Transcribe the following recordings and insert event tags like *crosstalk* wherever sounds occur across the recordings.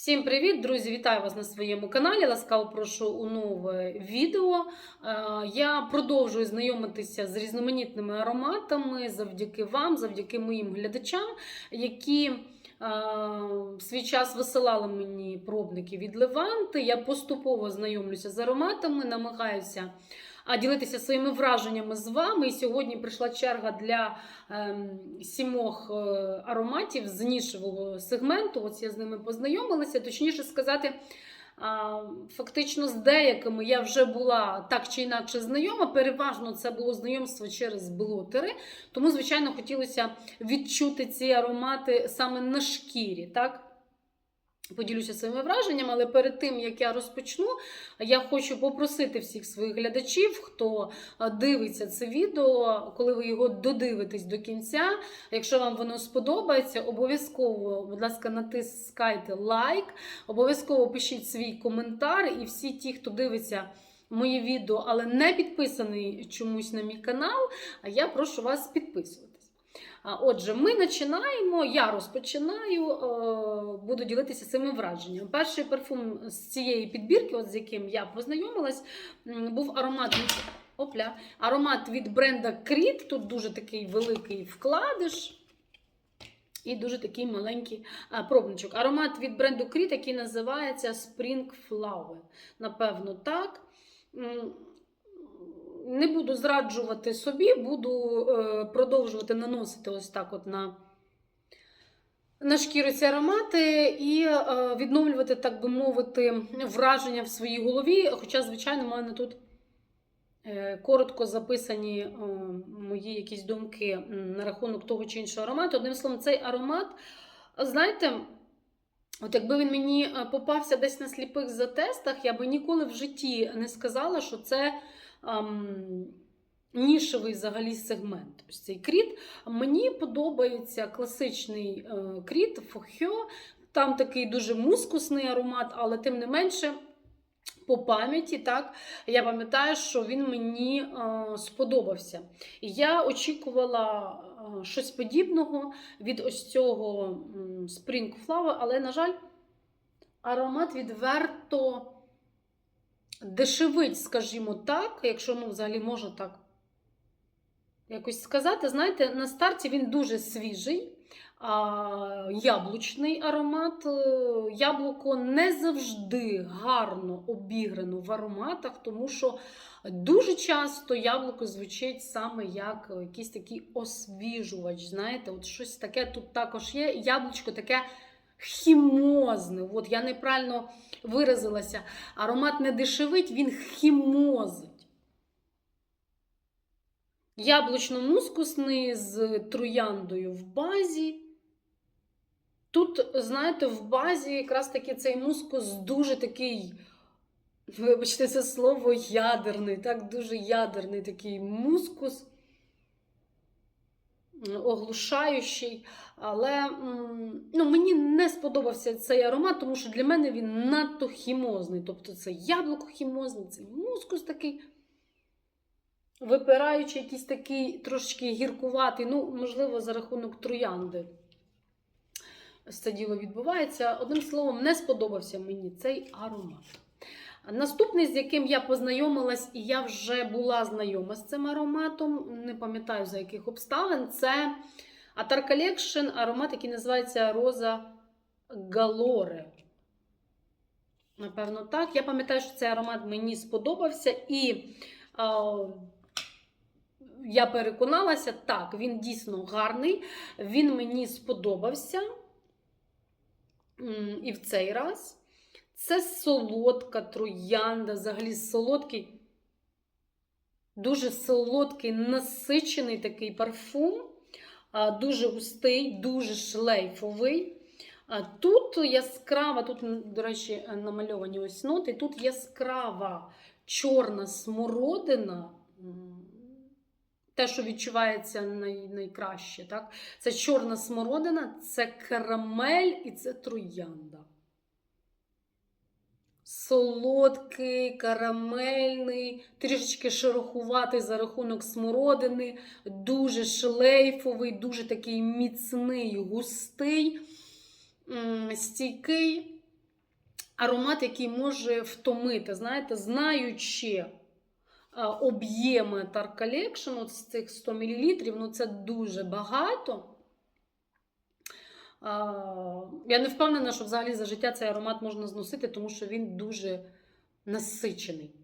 Всім привіт, друзі! Вітаю вас на своєму каналі. Ласкаво прошу у нове відео. Е, Я продовжую знайомитися з різноманітними ароматами завдяки вам, завдяки моїм глядачам, які е, свій час висилали мені пробники від Леванти. Я поступово знайомлюся з ароматами, намагаюся ділитися своїми враженнями з вами. І сьогодні прийшла черга для ем, сімох е, ароматів з нішевого сегменту. Ось я з ними познайомилася. Точніше сказати, фактично з деякими я вже була так чи інакше знайома. Переважно це було знайомство через блотери. Тому, звичайно, хотілося відчути ці аромати саме на шкірі. так? Поділюся своїми враженнями, але перед тим як я розпочну, я хочу попросити всіх своїх глядачів, хто дивиться це відео, коли ви його додивитесь до кінця. Якщо вам воно сподобається, обов'язково, будь ласка, натискайте лайк, обов'язково пишіть свій коментар. І всі ті, хто дивиться моє відео, але не підписаний чомусь на мій канал, я прошу вас підписуватись. Отже, ми починаємо. Я розпочинаю, е, буду ділитися цими враженнями. Перший парфум з цієї підбірки, от з яким я познайомилась, був аромат опля, аромат від бренда Creed. Тут дуже такий великий вкладиш. І дуже такий маленький пробничок. Аромат від бренду Creed, який називається Spring Flower. Напевно, так. Не буду зраджувати собі, буду е, продовжувати наносити ось так от на, на шкіру ці аромати і е, відновлювати, так би мовити, враження в своїй голові. Хоча, звичайно, в мене тут е, коротко записані мої якісь думки на рахунок того чи іншого аромату. Одним словом, цей аромат, знаєте. От якби він мені попався десь на сліпих затестах, я би ніколи в житті не сказала, що це ем, нішевий взагалі сегмент. Ось цей кріт. Мені подобається класичний е, кріт Фохьо. Там такий дуже мускусний аромат, але тим не менше. По пам'яті, так, я пам'ятаю, що він мені е, сподобався. І я очікувала е, щось подібного від ось цього Spring Flower, але, на жаль, аромат відверто дешевить, скажімо так, якщо ну, взагалі можна так якось сказати. Знаєте, на старті він дуже свіжий, а, яблучний аромат. Е, Яблуко не завжди гарно обіграно в ароматах, тому що дуже часто яблуко звучить саме як якийсь такий освіжувач. Знаєте, от щось таке тут також є. Яблучко таке хімозне. От я неправильно виразилася. Аромат не дешевить, він хімозить. Яблучно-мускусний з трояндою в базі. Тут, знаєте, в базі якраз таки цей мускус дуже такий, вибачте, це слово ядерний, так, дуже ядерний такий мускус, оглушаючий. Але ну, мені не сподобався цей аромат, тому що для мене він надто хімозний. Тобто це яблуко хімозне, це мускус такий. Випираючий, якийсь такий трошки гіркуватий, ну, можливо, за рахунок троянди це діло відбувається. Одним словом, не сподобався мені цей аромат. Наступний, з яким я познайомилась, і я вже була знайома з цим ароматом, не пам'ятаю за яких обставин, це Atar Collection, аромат, який називається Роза Галоре. Напевно, так. Я пам'ятаю, що цей аромат мені сподобався, і а, я переконалася, так, він дійсно гарний, він мені сподобався. І в цей раз це солодка троянда, взагалі солодкий, дуже солодкий, насичений такий парфум, дуже густий, дуже шлейфовий. Тут яскрава, тут, до речі, намальовані ось ноти, тут яскрава чорна смородина. Те, що відчувається най, найкраще, так? Це чорна смородина, це карамель і це троянда. Солодкий, карамельний, трішечки шерохуватий за рахунок смородини, дуже шлейфовий, дуже такий міцний, густий, стійкий. аромат, який може втомити, знаєте, знаючи об'єми Tart Collection, от з цих 100 мл, ну це дуже багато. Я не впевнена, що взагалі за життя цей аромат можна зносити, тому що він дуже насичений.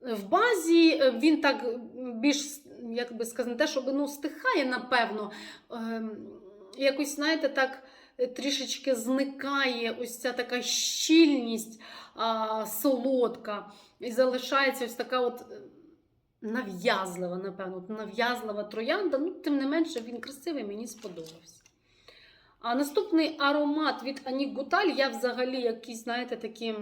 В базі е, він так більш, як би сказати, те, щоб ну, стихає, напевно. Ем, якось, знаєте, так е, трішечки зникає ось ця така щільність а, солодка. І залишається ось така от е, нав'язлива, напевно, нав'язлива троянда. Ну, тим не менше, він красивий, мені сподобався. А наступний аромат від Анік Гуталь, я взагалі якісь, знаєте, такі.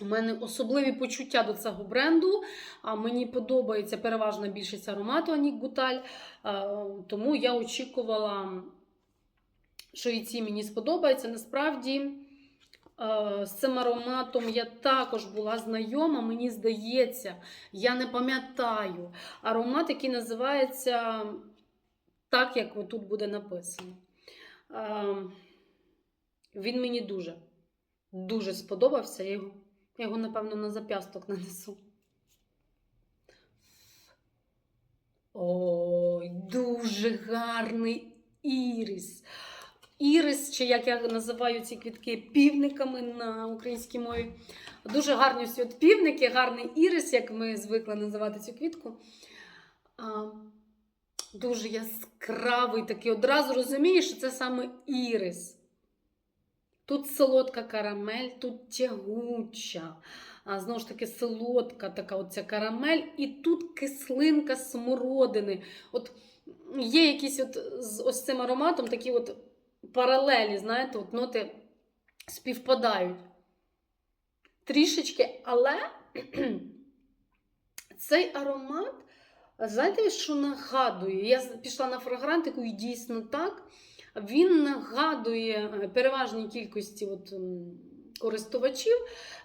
У мене особливі почуття до цього бренду. А мені подобається переважна більшість аромату Анік Гуталь. Тому я очікувала, що і ці мені сподобаються. Насправді, з цим ароматом я також була знайома, мені здається, я не пам'ятаю аромат, який називається так, як тут буде написано. Він мені дуже, дуже сподобався. Я його я його, напевно, на зап'ясток нанесу. Ой, дуже гарний ірис. Ірис, чи як я називаю ці квітки, півниками на українській мові. Дуже гарні ось от півники, гарний ірис, як ми звикли називати цю квітку. А, Дуже яскравий такий. Одразу розумієш, що це саме ірис. Тут солодка карамель, тут тягуча, а, знову ж таки, солодка така оця карамель, і тут кислинка смородини. От Є якісь от з ось цим ароматом такі от паралелі, знаєте, от ноти співпадають. Трішечки, але *clears throat* цей аромат, знаєте, що нагадує? Я пішла на фрагрантику і дійсно так. Він нагадує е, переважній кількості от, користувачів,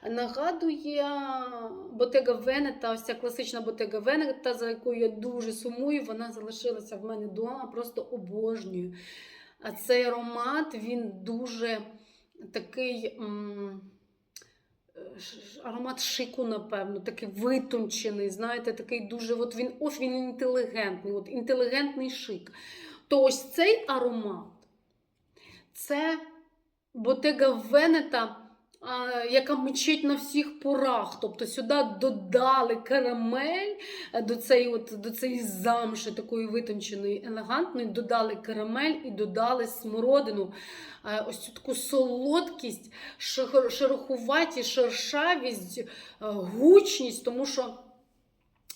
нагадує Ботега Венета, ось ця класична Ботега Венета, за якою я дуже сумую, вона залишилася в мене вдома, просто обожнюю. А цей аромат, він дуже такий. Аромат шику, напевно, такий витончений, знаєте, такий дуже от він ось він інтелігентний, от інтелігентний шик. То ось цей аромат це ботега Венета, яка мечить на всіх порах. Тобто сюди додали карамель до цієї от, до цієї замши, такої витонченої, елегантної, додали карамель і додали смородину. Ось цю таку солодкість, шерохуваті, шершавість, гучність, тому що.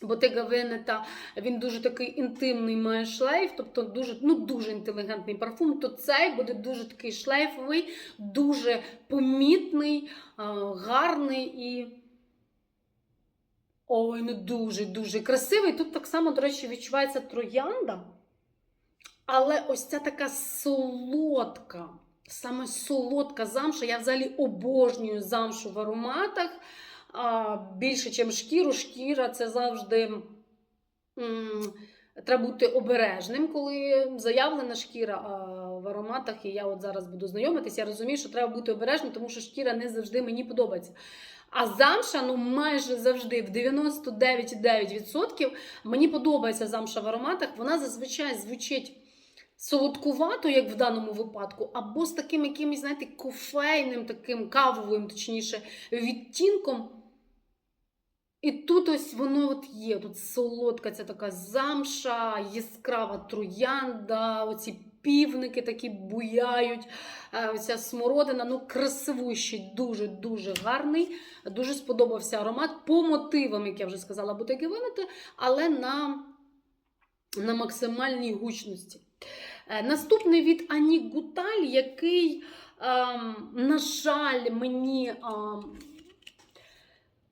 Ботега Венета, він дуже такий інтимний має шлейф, тобто дуже ну, дуже інтелігентний парфум, то цей буде дуже такий шлейфовий, дуже помітний, гарний і. Ой, ну дуже-дуже красивий. Тут так само, до речі, відчувається троянда. Але ось ця така солодка, саме солодка замша. Я взагалі обожнюю замшу в ароматах а, більше, ніж шкіру. Шкіра це завжди треба бути обережним, коли заявлена шкіра а в ароматах. І я от зараз буду знайомитися, я розумію, що треба бути обережним, тому що шкіра не завжди мені подобається. А замша, ну майже завжди, в 99,9% мені подобається замша в ароматах. Вона зазвичай звучить солодкувато, як в даному випадку, або з таким якимось, знаєте, кофейним, таким кавовим, точніше, відтінком. І тут ось воно от є. Тут солодка ця така замша, яскрава троянда, оці півники такі буяють. Е, оця смородина, ну, красивущий, дуже-дуже гарний. Дуже сподобався аромат по мотивам, як я вже сказала, бутеки винити, але на, на максимальній гучності. Е, наступний від Ані Гуталь, який, ем, на жаль, мені. Ем,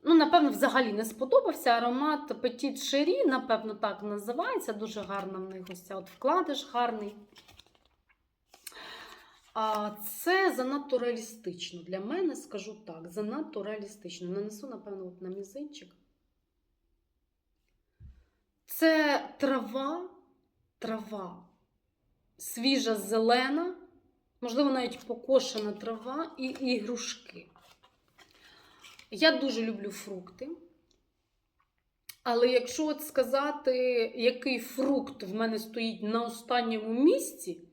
Ну, напевно, взагалі не сподобався аромат Petit Cherie, напевно, так називається. Дуже гарна в них ось ця от вкладиш гарний. А Це занадто реалістично. Для мене, скажу так, занадто реалістично. Нанесу, напевно, от на мізинчик. Це трава, трава, свіжа зелена, можливо, навіть покошена трава і ігрушки. Я дуже люблю фрукти. Але якщо от сказати, який фрукт в мене стоїть на останньому місці,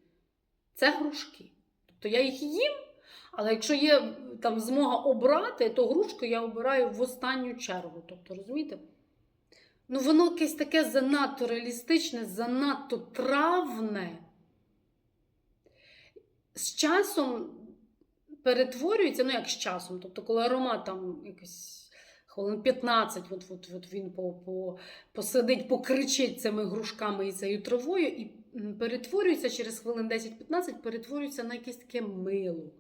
це грушки. Тобто я їх їм, але якщо є там змога обрати, то грушку я обираю в останню чергу. Тобто, розумієте? Ну, воно якесь таке занадто реалістичне, занадто травне. З часом перетворюється, ну як з часом, тобто, коли аромат там якось хвилин 15, от, от, от він по, по, посидить, покричить цими грушками і цією травою, і перетворюється через хвилин 10-15, перетворюється на якесь таке мило.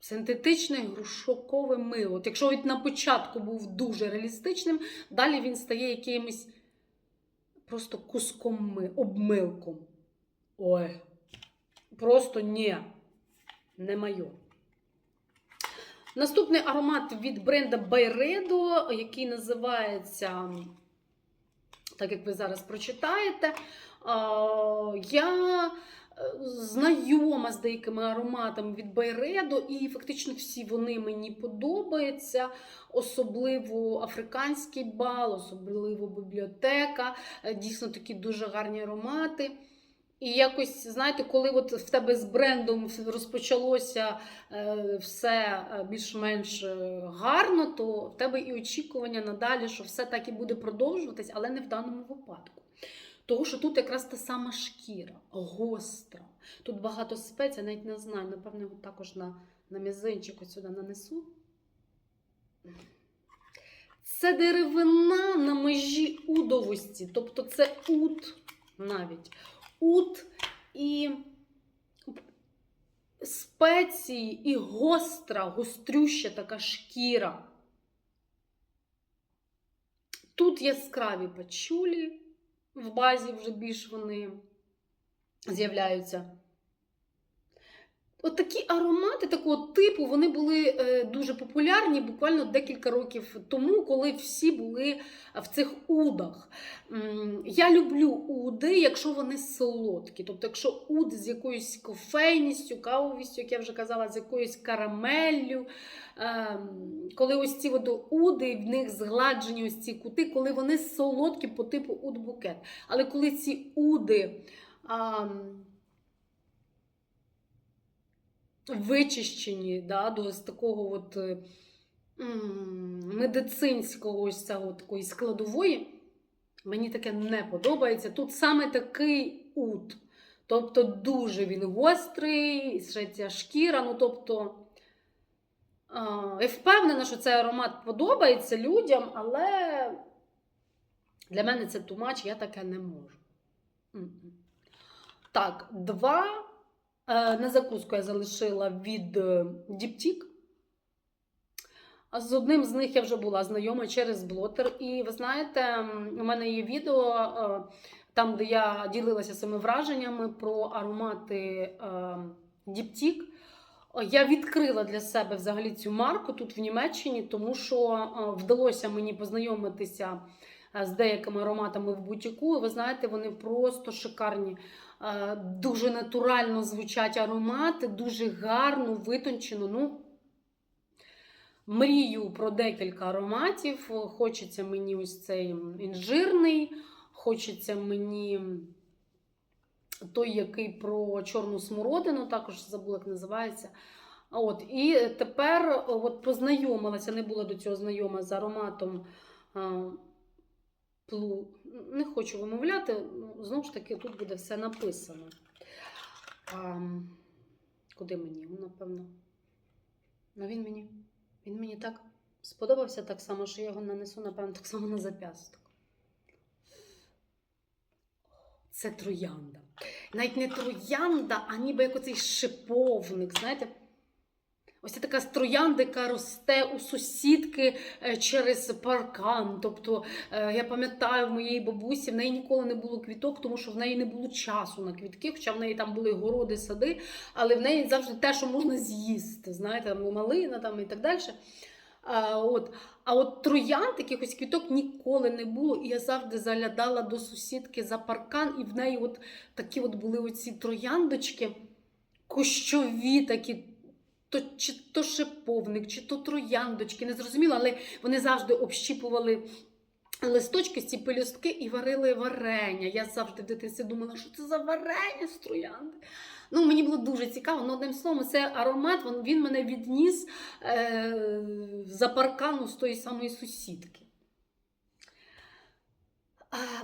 Синтетичне грушокове мило. От якщо він на початку був дуже реалістичним, далі він стає якимось просто куском ми, обмилком. Ой, просто ні, не моє. Наступний аромат від бренда Bayredo, який називається, так як ви зараз прочитаєте, я е, знайома з деякими ароматами від Байредо, і фактично всі вони мені подобаються. Особливо африканський бал, особливо бібліотека. Е, Дійсно такі дуже гарні аромати. І якось, знаєте, коли от в тебе з брендом розпочалося е, все е, більш-менш е, гарно, то в тебе і очікування надалі, що все так і буде продовжуватись, але не в даному випадку. Тому що тут якраз та сама шкіра, гостра. Тут багато спецій, я навіть не знаю, напевно, також на, на мізинчик ось сюди нанесу. Це деревина на межі удовості, тобто це ут навіть. Ут і спеції, і гостра, гострюща така шкіра. Тут яскраві пачулі, в базі вже більш вони з'являються. От такі аромати такого типу вони були е, дуже популярні буквально декілька років тому, коли всі були в цих удах. Я люблю уди, якщо вони солодкі. Тобто, якщо уд з якоюсь кофейністю, кавовістю, як я вже казала, з якоюсь карамеллю. Ем, Коли ось ці от уди, в них згладжені ось ці кути, коли вони солодкі по типу уд-букет. Але коли ці уди. Вичищені да, до ось такого от, е, медицинського ось цього такої складової. Мені таке не подобається. Тут саме такий ут. Тобто дуже він гострий, ще ця шкіра. Ну, тобто, я впевнена, що цей аромат подобається людям, але для мене це тумач, я таке не можу. Так, два На закуску я залишила від е, Діптік. З одним з них я вже була знайома через блотер. І ви знаєте, у мене є відео, е, там, де я ділилася цими враженнями про аромати е, Діптік. Я відкрила для себе взагалі цю марку тут в Німеччині, тому що е, вдалося мені познайомитися е, з деякими ароматами в бутіку. І ви знаєте, вони просто шикарні. Е, Дуже натурально звучать аромати, дуже гарно, витончено. Ну, мрію про декілька ароматів. Хочеться мені ось цей інжирний, хочеться мені той, який про чорну смородину, також забула, як називається. От, І тепер от познайомилася, не була до цього знайома з ароматом. Плу. Не хочу вимовляти, ну, знову ж таки, тут буде все написано. А, куди мені? Ну, Напевно. Ну, він мені, він мені так сподобався так само, що я його нанесу, напевно, так само на зап'ясток. Це троянда. Навіть не троянда, а ніби як оцей шиповник. Знаєте, ось така троянда, яка росте у сусідки е, через паркан. Тобто, е, я пам'ятаю, в моєї бабусі в неї ніколи не було квіток, тому що в неї не було часу на квітки, хоча в неї там були городи, сади, але в неї завжди те, що можна з'їсти. Знаєте, там малина там і так далі. А от, а от троянд, якихось квіток ніколи не було. І я завжди заглядала до сусідки за паркан, і в неї от такі от були оці трояндочки. кущові такі. То, чи то шиповник, чи то трояндочки, не зрозуміло, але вони завжди общіпували листочки, ці пелюстки і варили варення. Я завжди в дитинстві думала, що це за варення з троянди. Ну, мені було дуже цікаво. Ну, одним словом, це аромат, він, він мене відніс е, за паркану з тої самої сусідки.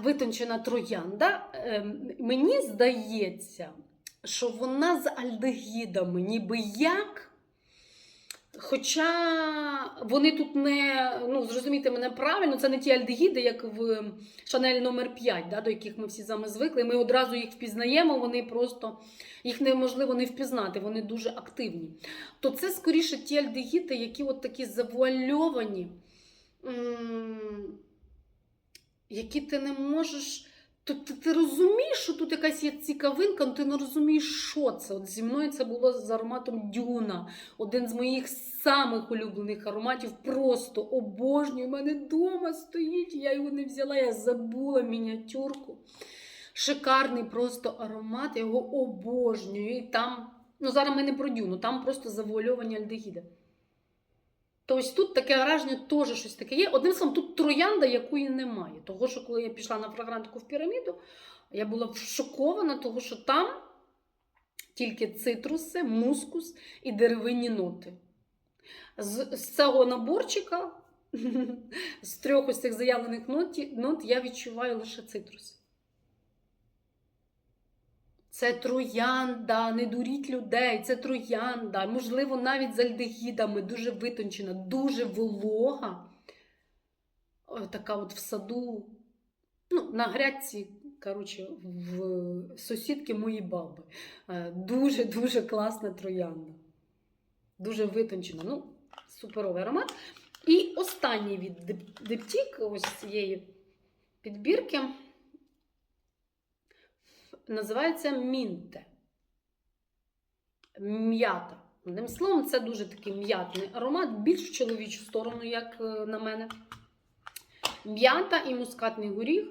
Витончена троянда. Е, мені здається, що вона з альдегідами, ніби як. Хоча вони тут не, ну зрозумійте мене правильно, це не ті альдегіди, як в Шанель номер 5 да, до яких ми всі з вами звикли. Ми одразу їх впізнаємо, вони просто їх неможливо не впізнати, вони дуже активні. То це скоріше ті альдегіди, які от такі завуальовані, які ти не можеш. То ти, ти розумієш, що тут якась є цікавинка, але ти не розумієш, що це. От зі мною це було з ароматом Дюна. Один з моїх самих улюблених ароматів. Просто обожнюю. У мене вдома стоїть. Я його не взяла, я забула мініатюрку. Шикарний просто аромат, я його обожнюю. І там, ну зараз ми не про Дюну, там просто завуальовані альдегіди. То ось тут таке враження теж щось таке є. Одним словом, тут троянда, якої немає. Того, що коли я пішла на фрагрантику в піраміду, я була шокована, того, що там тільки цитруси, мускус і деревинні ноти. З, з цього наборчика, *laughs* з трьох ось цих заявлених нот, нот я відчуваю лише цитрус. Це троянда, не дуріть людей, це троянда, можливо, навіть з альдегідами, дуже витончена, дуже волога. Така от в саду, ну, на грядці, коротше, в сусідки мої баби. Дуже-дуже класна троянда. Дуже витончена. Ну, суперовий аромат. І останній від Дип- Диптік, ось цієї підбірки називається мінте. М'ята. Одним словом, це дуже такий м'ятний аромат, більш в чоловічу сторону, як е, на мене. М'ята і мускатний горіх.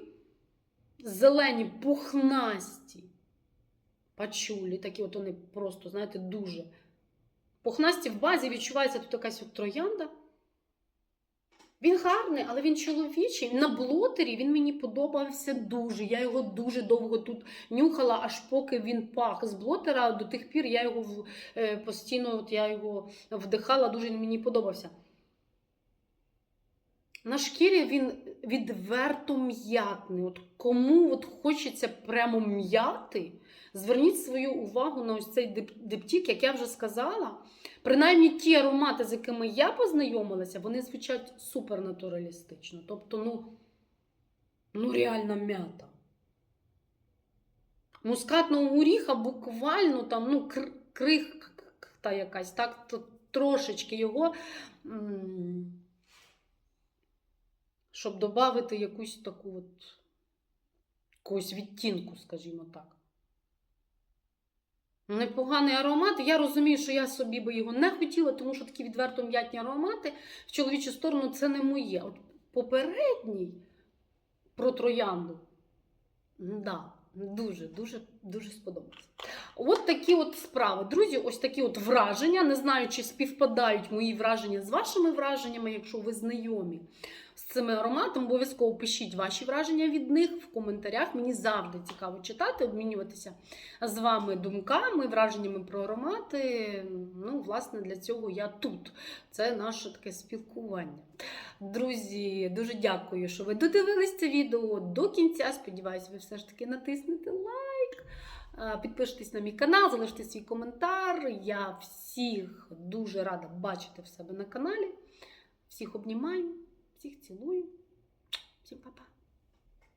Зелені, пухнасті пачулі, такі от вони просто, знаєте, дуже пухнасті в базі відчувається тут якась от троянда. Він гарний, але він чоловічий. На блотері він мені подобався дуже. Я його дуже довго тут нюхала, аж поки він пах з блотера. До тих пір я його е, постійно от я його вдихала, дуже він мені подобався. На шкірі він відверто м'ятний. От кому от хочеться прямо м'яти, зверніть свою увагу на ось цей дип- диптік, як я вже сказала. Принаймні ті аромати, з якими я познайомилася, вони звучать супернатуралістично. Тобто, ну, ну реально м'ята. Мускатного горіха буквально там, ну, кр- якась, так, то трошечки його. щоб додати якусь таку от якусь відтінку, скажімо так. Непоганий аромат. Я розумію, що я собі би його не хотіла, тому що такі відверто м'ятні аромати в чоловічу сторону це не моє. От попередній про троянду. Да, дуже, дуже, сподобався. От такі от справи. Друзі, ось такі от враження. Не знаю, чи співпадають мої враження з вашими враженнями, якщо ви знайомі цими ароматами, обов'язково пишіть ваші враження від них в коментарях. Мені завжди цікаво читати, обмінюватися з вами думками, враженнями про аромати. Ну, власне, для цього я тут. Це наше таке спілкування. Друзі, дуже дякую, що ви додивились це відео до кінця. Сподіваюся, ви все ж таки натиснете лайк. Підпишитесь на мій канал, залиште свій коментар. Я всіх дуже рада бачити в себе на каналі. Всіх обнімаю, всіх цілую. Всім па-па.